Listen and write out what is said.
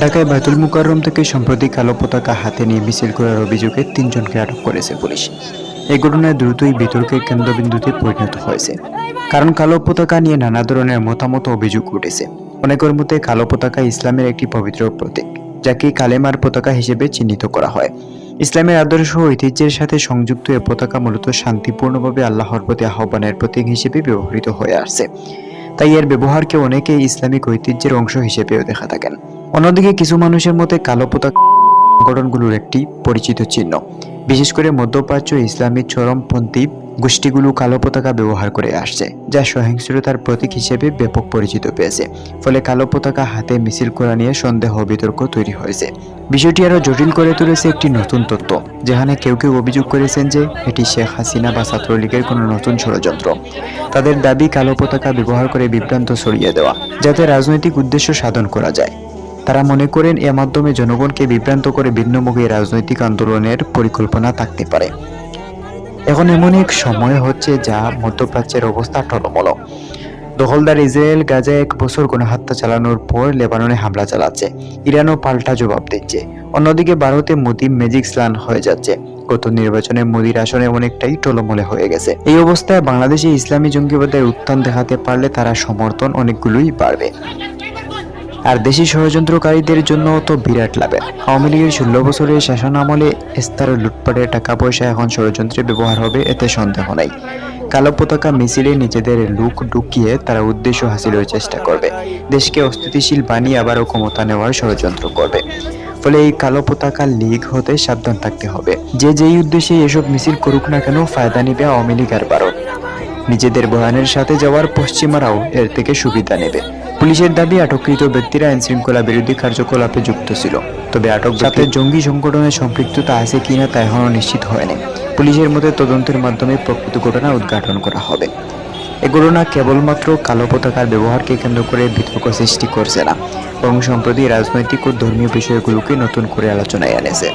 ঢাকায় বায়তুল মুকাররম থেকে সম্প্রতি কালো পতাকা হাতে নিয়ে মিছিল করার অভিযোগে তিনজনকে আটক করেছে পুলিশ। এই ঘটনায় দ্রুতই বিতর্কের কেন্দ্রবিন্দুতে পরিণত হয়েছে। কারণ কালো পতাকা নিয়ে নানা ধরনের মতামত অভিযোগ উঠেছে। অনেকের মতে কালো পতাকা ইসলামের একটি পবিত্র প্রতীক, যাকে কালেমার পতাকা হিসেবে চিহ্নিত করা হয়। ইসলামের আদর্শ ঐতিহ্যের সাথে সংযুক্ত এ পতাকা মূলত শান্তিপূর্ণভাবে আল্লাহর প্রতি আহ্বানের প্রতীক হিসেবে ব্যবহৃত হয়ে আসছে। তাই এর ব্যবহারকে অনেকেই ইসলামিক ঐতিহ্যের অংশ হিসেবেও দেখা থাকেন। অন্যদিকে কিছু মানুষের মতে কালো পতাকা সংগঠনগুলোর একটি পরিচিত চিহ্ন। বিশেষ করে মধ্যপ্রাচ্য ইসলামী চরমপন্থী গোষ্ঠীগুলো কালো পতাকা ব্যবহার করে আসছে, যা সহিংসতার প্রতীক হিসেবে ব্যাপক পরিচিত পেয়েছে। ফলে কালো পতাকা হাতে মিছিল করা নিয়ে সন্দেহ, বিতর্ক তৈরি হয়েছে। বিষয়টি আরও জটিল করে তুলেছে একটি নতুন তথ্য যেখানে কেউ কেউ অভিযোগ করেছেন যে এটি শেখ হাসিনা বা ছাত্রলীগের কোনো নতুন ষড়যন্ত্র। তাদের দাবি কালো পতাকা ব্যবহার করে বিভ্রান্ত ছড়িয়ে দেওয়া, যাতে রাজনৈতিক উদ্দেশ্য সাধন করা যায়। তারা মনে করেন এর মাধ্যমে জনগণকে বিভ্রান্ত করে ভিন্নমুখী রাজনৈতিক আন্দোলনের পরিকল্পনা থাকতে পারে। এখন এমন এক সময় হচ্ছে যা মধ্যপ্রাচ্যের অবস্থা টলমল। দখলদার ইসরায়েল গাজায় এক বছর গণহত্যা চালানোর পর লেবাননে হামলা চালাচ্ছে। ইরানও পাল্টা জবাব দিচ্ছে। অন্যদিকে ভারতে মোদি ম্যাজিক স্লান হয়ে যাচ্ছে। গত নির্বাচনে মোদির আসনে অনেকটাই টলমলে হয়ে গেছে। এই অবস্থায় বাংলাদেশে ইসলামী জঙ্গিবাদের উত্থান দেখাতে পারলে তারা সমর্থন অনেকগুলোই বাড়বে। আর দেশি ষড়যন্ত্রকারীদের জন্য তো বিরাট লাভের আওয়ামী লীগের ষোলো বছরের শাসন আমলে স্তর লুটপাটের টাকা পয়সা এখন ষড়যন্ত্রে ব্যবহার হবে, এতে সন্দেহ নাই। কালো পতাকা, মিছিলে নিজেদের লুক ঢুকিয়ে তারা উদ্দেশ্য হাসিলের চেষ্টা করবে। দেশকে অস্থিতিশীল বানিয়ে আবারও ক্ষমতা নেওয়ার ষড়যন্ত্র করবে। ফলে এই কালো পতাকা লীগ হতে সাবধান থাকতে হবে। যে যেই উদ্দেশ্যে এসব মিছিল করুক না কেন, ফায়দা নিবে আওয়ামী লীগ আর নিজেদের বয়ানের সাথে যাওয়ার পশ্চিমারাও এর থেকে সুবিধা নেবে। পুলিশের দাবি, আটককৃত ব্যক্তিরা আইন শৃঙ্খলা বিরোধী কার্যকলাপে যুক্ত ছিল। তবে আটক সাথে জঙ্গি সংগঠনের সম্পৃক্ততা আছে কিনা তা এখনও নিশ্চিত হয়নি। পুলিশের মতে তদন্তের মাধ্যমে প্রকৃত ঘটনা উদ্ঘাটন করা হবে। এ ঘটনা কেবলমাত্র কালো পতাকার ব্যবহারকে কেন্দ্র করে বিতর্ক সৃষ্টি করছে না, বরং সম্প্রতি রাজনৈতিক ও ধর্মীয় বিষয়গুলোকে নতুন করে আলোচনায় এনেছে।